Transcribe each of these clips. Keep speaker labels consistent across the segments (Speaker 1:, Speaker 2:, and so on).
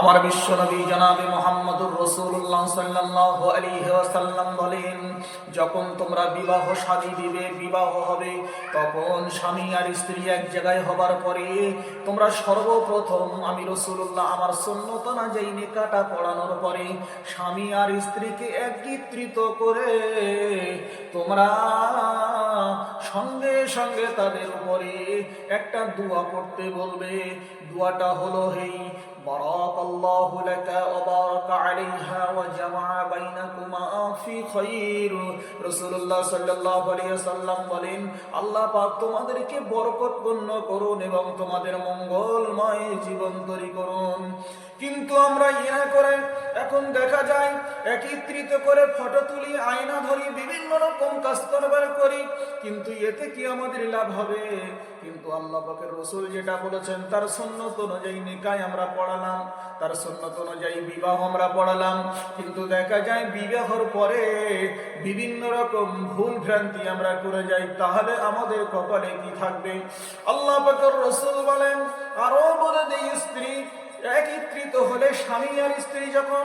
Speaker 1: আমার বিশ্বনবী জনাবে মোহাম্মদুর রসুল্লাহ সাল্লাহ ওয়াসাল্লাম বলেন, যখন তোমরা বিবাহ শাদী দিবে, বিবাহ হবে, তখন স্বামী আর স্ত্রী এক জায়গায় হবার পরে তোমরা সর্বপ্রথম আমি রসুল্লাহ আমার সন্ন্যত না যাই নিকাটা পড়ানোর পরে স্বামী আর স্ত্রীকে একত্রিত করে তোমরা সঙ্গে সঙ্গে তাদের উপরে একটা দোয়া পড়তে বলবে দোয়াটা হলো হেই بارك الله لك وبارك عليها وجمع بينكما في خير রাসূলুল্লাহ সাল্লাল্লাহু আলাইহি ওয়াসাল্লাম বলেন আল্লাহ পাক তোমাদেরকে বরকতপূর্ণ করুন এবং তোমাদের মঙ্গলময় জীবন তৈরি করুন কিন্তু আমরা ইনা করে এখন দেখা যায়, একত্রিত করে ফটো তুলি, আয়না ধরি, বিভিন্ন রকম কাজ করবার করি। কিন্তু এতে কি আমাদের লাভ হবে? কিন্তু আল্লাহ পাকের রসুল যেটা বলেছেন, তার সন্ন্যত অনুযায়ী নিকায় আমরা পড়ালাম, তার সন্ন্যত অনুযায়ী বিবাহ আমরা পড়ালাম। কিন্তু দেখা যায়, বিবাহর পরে বিভিন্ন রকম ভুল ভ্রান্তি আমরা করে যাই, তাহলে আমাদের কপালে কি থাকবে? আল্লাহ পাকের রসুল বলেন, আরও বলে দেই, স্ত্রী একত্রিত হলে স্বামী আর স্ত্রী যখন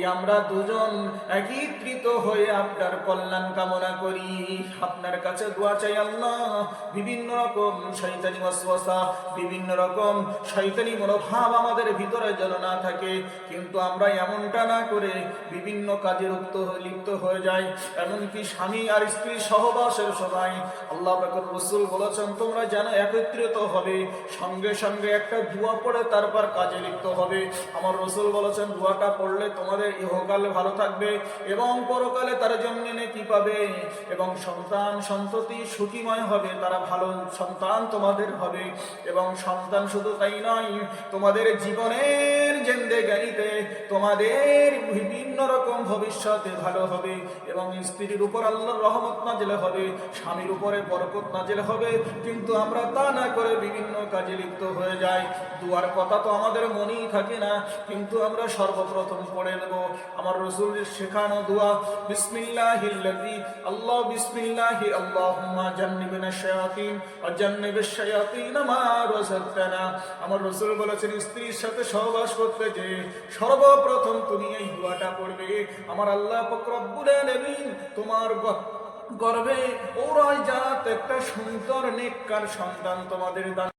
Speaker 1: আমরা দুজন একত্রিত হয়ে আপনার কল্যাণ কামনা করি। আপনার কাছে দোয়া চাই আল্লাহ। বিভিন্ন রকম শৈতানি ওয়াসওয়াসা, বিভিন্ন রকম শৈতানি মনোভাব আমাদের ভিতরে যেন না থাকে। কিন্তু আমরা এমনটা না করে বিভিন্ন কাজে লিপ্ত লিপ্ত হয়ে যাই। এমনকি স্বামী আর স্ত্রী সহবাসের সবাই আল্লাহ পাকের রসুল বলেছেন, তোমরা যেন একত্রিত হবে, সঙ্গে সঙ্গে একটা দোয়া পড়ে তারপর কাজে লিপ্ত হবে। আমার রসুল বলেছেন দোয়াটা পড়লে তোমাদের ইহকালে ভালো থাকবে এবং পরকালে তার জন্য কি পাবে এবং সন্তান সন্ততি সুখীময় হবে, তারা ভালো সন্তান তোমাদের হবে এবং সন্তান শুধু তাই নয়, তোমাদের জীবনের জেন্দেগানিতে তোমাদের বিভিন্ন রকম ভবিষ্যতে ভালো হবে এবং স্ত্রীর উপর আল্লাহর রহমত নাজেলে হবে, স্বামীর উপরে বরকত নাজেলে হবে। কিন্তু আমরা তা না করে বিভিন্ন কাজে লিপ্ত হয়ে যাই। দুয়ার কথা তো আমাদের মনেই থাকে না, কিন্তু আমরা সর্বপ্রথম পড়ে নেব। আমার রসুলের শেখানো দোয়া, বিসমিল্লাহিল্লাযী আল্লাহ, বিসমিল্লাহি রাযাকতানা আমার রসুল বলেছেন, স্ত্রীর সাথে সহবাস করতে যে সর্বপ্রথম তুমি এই দোয়াটা পড়বে। আমার আল্লাহ পাক রব্বুল আলামিন তোমার গর্বে ওরাই জাত একটা সুন্দর নেককার সন্তান তোমাদের দান